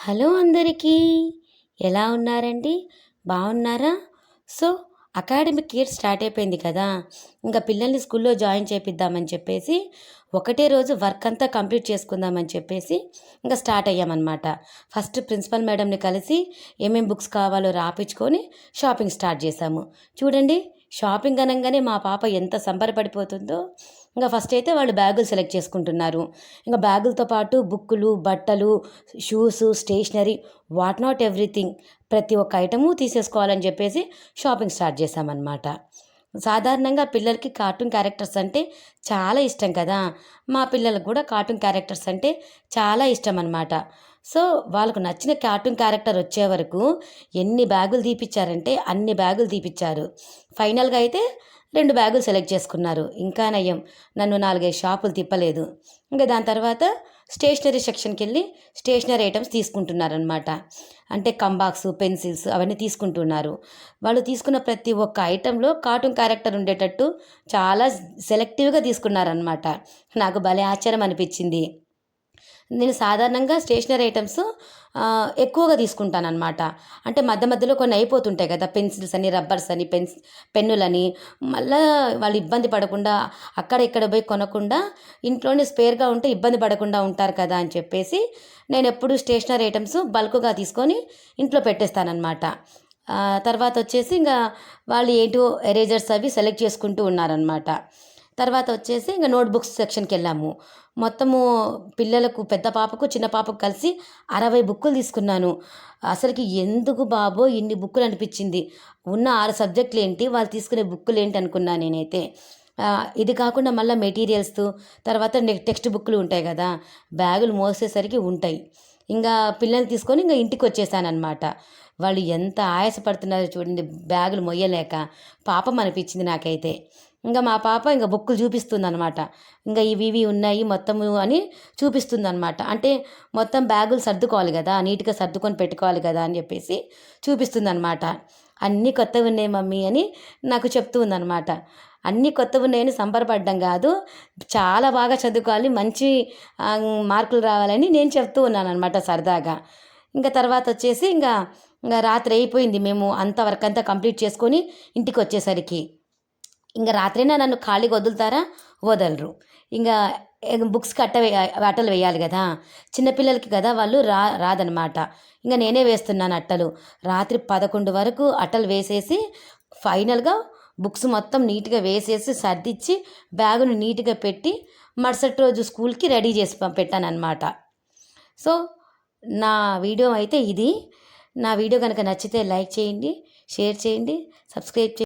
Hello అందరికీ. ఎలా ఉన్నారండి? బాగున్నారా? సో అకాడమిక్ ఇయర్ స్టార్ట్ అయిపోయింది కదా. ఇంకా పిల్లల్ని స్కూల్లో జాయిన్ చేపిద్దామని చెప్పేసి ఒకటే రోజు వర్క్ అంతా కంప్లీట్ చేసుకుందామని చెప్పేసి ఇంకా స్టార్ట్ అయ్యామన్నమాట. ఫస్ట్ ప్రిన్సిపల్ మేడంని కలిసి ఏమేమి బుక్స్ కావాలో రాపించుకొని షాపింగ్ స్టార్ట్ చేశాము చూడండి షాపింగ్ అనగానే మా పాప ఎంత సంబరపడిపోతుందో. ఇంకా ఫస్ట్ అయితే వాళ్ళు బ్యాగులు సెలెక్ట్ చేసుకుంటున్నారు. ఇంకా బ్యాగులతో పాటు బుక్కులు బట్టలు shoes stationery what not everything ప్రతి ఒక్క ఐటము తీసేసుకోవాలని చెప్పేసి షాపింగ్ స్టార్ట్ చేశామన్నమాట. సాధారణంగా పిల్లలకి కార్టూన్ క్యారెక్టర్స్ అంటే చాలా ఇష్టం కదా. మా పిల్లలకు కూడా కార్టూన్ క్యారెక్టర్స్ అంటే చాలా ఇష్టం అనమాట సో వాళ్ళకు నచ్చిన కార్టూన్ క్యారెక్టర్ వచ్చే వరకు ఎన్ని బ్యాగులు తీపిచ్చారంటే అన్ని బ్యాగులు తీపిచ్చారు. ఫైనల్గా అయితే రెండు బ్యాగులు సెలెక్ట్ చేసుకున్నారు. ఇంకా నయం. నన్ను నాలుగైదు షాపులు తిప్పలేదు. ఇంకా దాని తర్వాత స్టేషనరీ సెక్షన్కి వెళ్ళి స్టేషనరీ ఐటమ్స్ తీసుకుంటున్నారనమాట అంటే కంబాక్స్ పెన్సిల్స్ అవన్నీ తీసుకుంటున్నారు. వాళ్ళు తీసుకున్న ప్రతి ఒక్క ఐటెంలో కార్టూన్ క్యారెక్టర్ ఉండేటట్టు చాలా సెలెక్టివ్గా తీసుకున్నారనమాట నాకు భలే ఆశ్చర్యం అనిపించింది. నేను సాధారణంగా స్టేషనరీ ఐటమ్స్ ఎక్కువగా తీసుకుంటాను అనమాట అంటే మధ్య మధ్యలో కొన్ని అయిపోతుంటాయి కదా పెన్సిల్స్ అని రబ్బర్స్ అని పెన్స్ పెన్నులని. మళ్ళీ వాళ్ళు ఇబ్బంది పడకుండా అక్కడ ఇక్కడ పోయి కొనకుండా ఇంట్లోనే స్పేర్గా ఉంటే ఇబ్బంది పడకుండా ఉంటారు కదా అని చెప్పేసి నేను ఎప్పుడు స్టేషనరీ ఐటమ్స్ బల్క్గా తీసుకొని ఇంట్లో పెట్టేస్తానమాట తర్వాత వచ్చేసి ఇంకా వాళ్ళు ఏంటో ఎరేజర్స్ అవి సెలెక్ట్ చేసుకుంటూ ఉన్నారనమాట తర్వాత వచ్చేసి ఇంకా నోట్బుక్స్ సెక్షన్కి వెళ్ళాము. మొత్తము పిల్లలకు పెద్ద పాపకు చిన్న పాపకు కలిసి అరవై బుక్కులు తీసుకున్నాను. అసలుకి ఎందుకు బాబో ఇన్ని బుక్కులు అనిపించింది. ఉన్న ఆరు సబ్జెక్టులు ఏంటి వాళ్ళు తీసుకునే బుక్కులు ఏంటి అనుకున్నాను నేనైతే. ఇది కాకుండా మళ్ళీ మెటీరియల్స్ తర్వాత టెక్స్ట్ బుక్లు ఉంటాయి కదా బ్యాగులు మోసేసరికి ఉంటాయి. ఇంకా పిల్లల్ని తీసుకొని ఇంకా ఇంటికి వచ్చేసాను అనమాట వాళ్ళు ఎంత ఆయాసపడుతున్నారో చూడండి బ్యాగులు మొయ్యలేక పాపం అనిపించింది నాకైతే. ఇంకా మా పాప ఇంకా బుక్కులు చూపిస్తుంది అనమాట ఇంకా ఇవి ఇవి ఉన్నాయి మొత్తము అని చూపిస్తుంది అనమాట అంటే మొత్తం బ్యాగులు సర్దుకోవాలి కదా నీట్గా సర్దుకొని పెట్టుకోవాలి కదా అని చెప్పేసి చూపిస్తుందనమాట అన్నీ కొత్తవి ఉన్నాయి మమ్మీ అని నాకు చెప్తూ ఉందనమాట అన్నీ కొత్తవి ఉన్నాయని సంబరపడ్డం కాదు చాలా బాగా చదువుకోవాలి మంచి మార్కులు రావాలని నేను చెప్తూ ఉన్నాను అనమాట సరదాగా. ఇంకా తర్వాత వచ్చేసి ఇంకా ఇంకా రాత్రి అయిపోయింది మేము అంత వర్క్ అంతా కంప్లీట్ చేసుకొని ఇంటికి వచ్చేసరికి. ఇంకా రాత్రైనా నన్ను ఖాళీగా వదులుతారా? వదలరు. ఇంకా బుక్స్ కట్ట అట్టలు వేయాలి కదా చిన్నపిల్లలకి కదా వాళ్ళు రా రాదనమాట. ఇంకా నేనే వేస్తున్నాను అట్టలు. రాత్రి పదకొండు వరకు అట్టలు వేసేసి ఫైనల్గా బుక్స్ మొత్తం నీట్గా వేసేసి సర్దిచ్చి బ్యాగును నీట్గా పెట్టి మరుసటి రోజు స్కూల్కి రెడీ చేసి పెట్టానమాట సో నా వీడియో అయితే ఇది. నా వీడియో కనుక నచ్చితే లైక్ చేయండి షేర్ చేయండి సబ్స్క్రైబ్ చేయండి